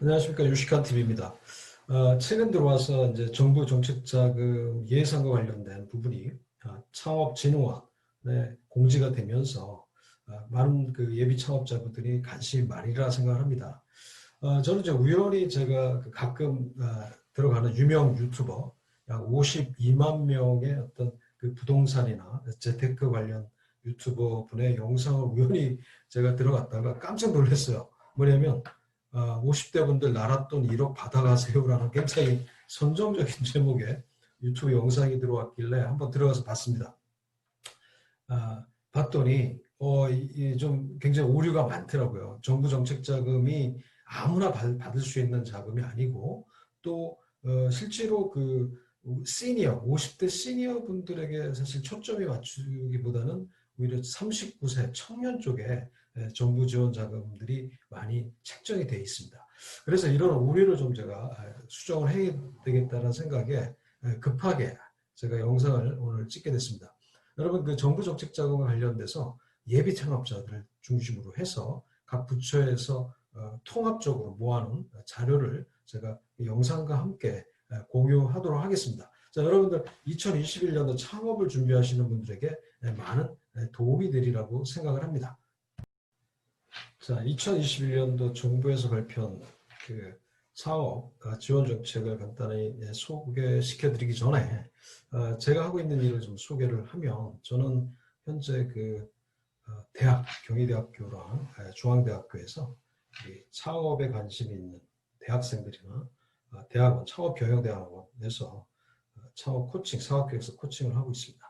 안녕하십니까 유식한 TV입니다. 어, 최근 들어와서 이제 정부 정책 자금 예산과 관련된 부분이 어, 창업진흥원에 공지가 되면서 어, 많은 그 예비 창업자분들이 관심이 많이라 생각을 합니다. 어, 저는 이제 우연히 제가 그 가끔 어, 들어가는 유명 유튜버 약 52만 명의 어떤 그 부동산이나 재테크 관련 유튜버 분의 영상을 우연히 제가 들어갔다가 깜짝 놀랐어요. 뭐냐면 50대 아, 분들 나랏돈 1억 받아가세요라는 굉장히 선정적인 제목의 유튜브 영상이 들어왔길래 한번 들어가서 봤습니다. 아, 봤더니 어, 이, 좀 굉장히 오류가 많더라고요. 정부 정책 자금이 아무나 받, 받을 수 있는 자금이 아니고 또 어, 실제로 그 시니어 50대 시니어 분들에게 사실 초점이 맞추기보다는 오히려 39세 청년 쪽에 예, 정부 지원 자금들이 많이 책정이 되어 있습니다. 그래서 이런 오류를 좀 제가 아, 수정을 해야 되겠다는 생각에 예, 급하게 제가 영상을 오늘 찍게 됐습니다. 여러분 그 정부 정책 자금과 관련돼서 예비 창업자들을 중심으로 해서 각 부처에서 어, 통합적으로 모아놓은 자료를 제가 영상과 함께 예, 공유하도록 하겠습니다. 자, 여러분들 2021년도 창업을 준비하시는 분들에게 많은 도움이 되리라고 생각을 합니다. 자, 2021년도 정부에서 발표한 그 사업 아, 지원 정책을 간단히 예, 소개시켜 드리기 전에 아, 제가 하고 있는 일을 좀 소개를 하면 저는 현재 그 어, 대학, 경희대학교랑 예, 중앙대학교에서 창업에 관심이 있는 대학생들이나 아, 대학원, 창업경영대학원에서 어, 창업 코칭, 사업교육에서 코칭을 하고 있습니다.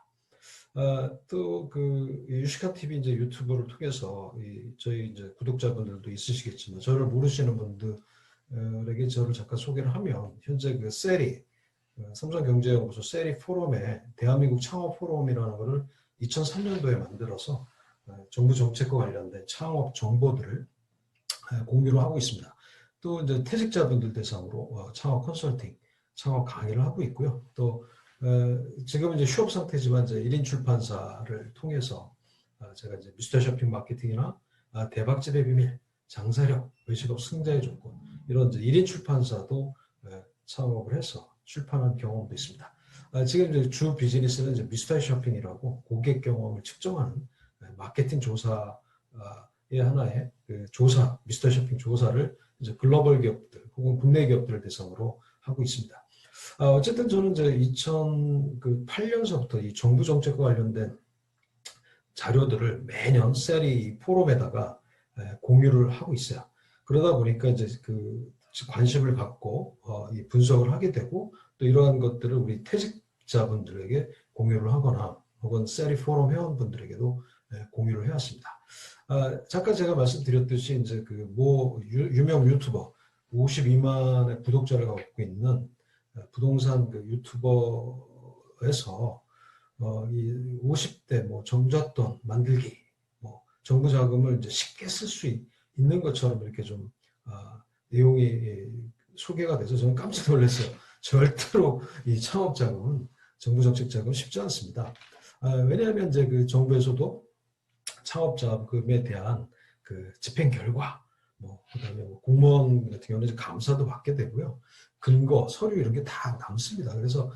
어, 또그 유시카 TV 이제 유튜브를 통해서 이 저희 이제 구독자분들도 있으시겠지만 저를 모르시는 분들에게 저를 잠깐 소개를 하면 현재 그 세리 어, 삼성경제연구소 세리 포럼에 대한민국 창업 포럼이라는 것을 2003년도에 만들어서 어, 정부 정책과 관련된 창업 정보들을 어, 공유를 하고 있습니다. 또 이제 퇴직자분들 대상으로 어, 창업 컨설팅, 창업 강의를 하고 있고요. 또 어, 지금 이제 휴업 상태지만 이제 1인 출판사를 통해서 어, 제가 이제 미스터 쇼핑 마케팅이나 아, 대박집의 비밀, 장사력, 외식업 승자의 조건 이런 이제 1인 출판사도 어, 창업을 해서 출판한 경험도 있습니다. 아, 지금 이제 주 비즈니스는 이제 미스터 쇼핑이라고 고객 경험을 측정하는 마케팅 조사의 하나의 그 조사, 미스터 쇼핑 조사를 이제 글로벌 기업들 혹은 국내 기업들을 대상으로 하고 있습니다. 아, 어쨌든 저는 이제 2008년서부터 그이 정부 정책과 관련된 자료들을 매년 셀이 포럼에다가 공유를 하고 있어요. 그러다 보니까 이제 그 관심을 갖고 어, 분석을 하게 되고 또 이러한 것들을 우리 퇴직자분들에게 공유를 하거나 혹은 셀이 포럼 회원분들에게도 공유를 해왔습니다. 아, 잠깐 제가 말씀드렸듯이 이제 그 모 유명 유튜버 52만의 구독자를 갖고 있는 부동산 그 유튜버에서 어, 이 50대 뭐 정잣돈 만들기 뭐 정부 자금을 이제 쉽게 쓸 수 있는 것처럼 이렇게 좀 아, 내용이 소개가 돼서 저는 깜짝 놀랐어요. 절대로 이 창업 자금은 정부 정책 자금 쉽지 않습니다. 아, 왜냐하면 이제 그 정부에서도 창업 자금에 대한 그 집행 결과 뭐 그다음에 뭐 공무원 같은 경우는 감사도 받게 되고요. 근거, 서류 이런 게 다 남습니다. 그래서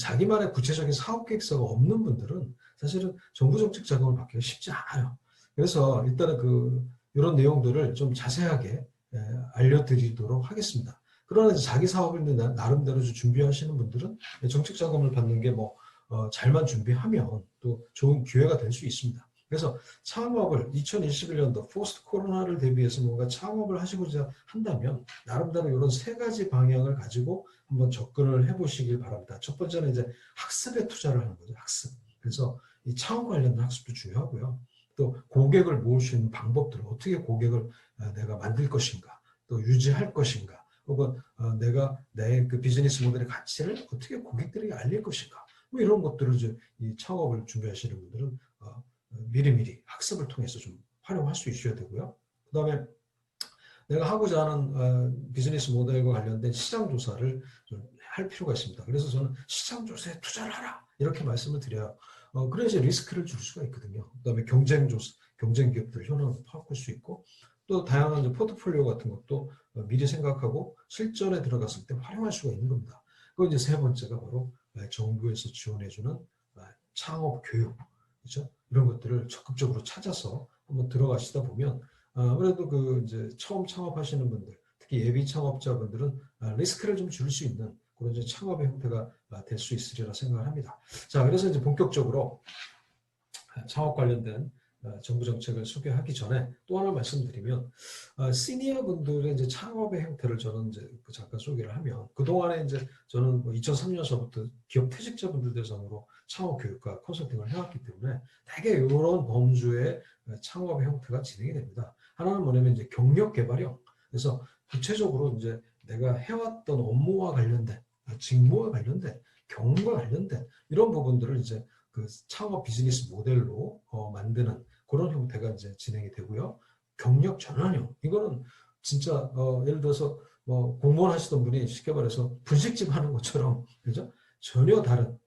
자기만의 구체적인 사업 계획서가 없는 분들은 사실은 정부 정책 자금을 받기가 쉽지 않아요. 그래서 일단은 그 이런 내용들을 좀 자세하게 예, 알려드리도록 하겠습니다. 그러나 자기 사업을 나름대로 준비하시는 분들은 정책 자금을 받는 게뭐 어, 잘만 준비하면 또 좋은 기회가 될 수 있습니다. 그래서 창업을 2021년도 포스트 코로나를 대비해서 뭔가 창업을 하시고자 한다면 나름대로 이런 세 가지 방향을 가지고 한번 접근을 해보시길 바랍니다. 첫 번째는 이제 학습에 투자를 하는 거죠. 학습. 그래서 이 창업 관련된 학습도 중요하고요. 또 고객을 모을 수 있는 방법들 어떻게 고객을 어, 내가 만들 것인가 또 유지할 것인가 혹은 어, 내가 내 그 비즈니스 모델의 가치를 어떻게 고객들에게 알릴 것인가 뭐 이런 것들을 이제 이 창업을 준비하시는 분들은 어, 미리미리 학습을 통해서 좀 활용할 수 있어야 되고요. 그 다음에 내가 하고자 하는 어, 비즈니스 모델과 관련된 시장 조사를 좀할 필요가 있습니다. 그래서 저는 시장 조사에 투자를 하라 이렇게 말씀을 드려요. 어, 그래야지 리스크를 줄 수가 있거든요. 그 다음에 경쟁 조사, 경쟁 기업들 현황을 파악할 수 있고 또 다양한 포트폴리오 같은 것도 어, 미리 생각하고 실전에 들어갔을 때 활용할 수가 있는 겁니다. 그 이제 세 번째가 바로 어, 정부에서 지원해주는 어, 창업 교육, 그렇죠? 이런 것들을 적극적으로 찾아서 한번 들어가시다 보면 어, 아무래도 그 이제 처음 창업하시는 분들, 특히 예비 창업자분들은 아, 리스크를 좀 줄 수 있는 그런 이제 창업의 형태가 아, 될수 있으리라 생각을 합니다. 자, 그래서 이제 본격적으로 아, 창업 관련된 어, 정부 정책을 소개하기 전에 또 하나 말씀드리면 어, 시니어 분들의 이제 창업의 형태를 저는 이제 그 잠깐 소개를 하면 그 동안에 이제 저는 뭐 2003년서부터 기업 퇴직자분들 대상으로 창업 교육과 컨설팅을 해왔기 때문에 대개 이런 범주의 어, 창업의 형태가 진행이 됩니다. 하나는 뭐냐면 이제 경력 개발형. 그래서 구체적으로 이제 내가 해왔던 업무와 관련된 아, 직무와 관련된 경험과 관련된 이런 부분들을 이제 그 창업 비즈니스 모델로 어, 만드는 그런 형태가 이제 진행이 되고요. 경력 전환형 이거는 진짜 어, 예를 들어서 뭐 공무원 하시던 분이 쉽게 말해서 분식집 하는 것처럼 그죠? 전혀 다른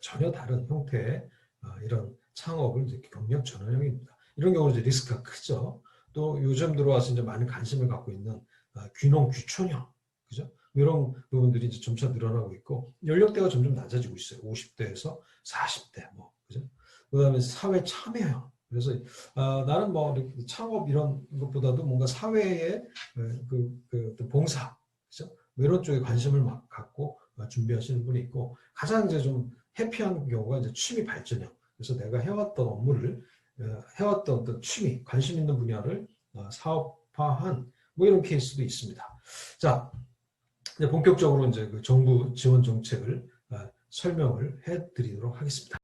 전혀 다른 형태의 어, 이런 창업을 이제 경력 전환형입니다. 이런 경우는 이제 리스크가 크죠. 또 요즘 들어와서 이제 많은 관심을 갖고 있는 어, 귀농 귀촌형 그죠? 이런 부분들이 이제 점차 늘어나고 있고 연령대가 점점 낮아지고 있어요. 50대에서 40대 뭐 그죠? 그다음에 사회 참여형. 그래서 아, 나는 뭐 창업 이런 것보다도 뭔가 사회의 그, 그 어떤 봉사 그죠? 뭐 이런 쪽에 관심을 막 갖고 어, 준비하시는 분이 있고 가장 이제 좀 해피한 경우가 이제 취미 발전형. 그래서 내가 해왔던 업무를 어, 해왔던 어떤 취미 관심 있는 분야를 어, 사업화한 뭐 이런 케이스도 있습니다. 자, 본격적으로 이제 그 정부 지원 정책을 아, 설명을 해드리도록 하겠습니다.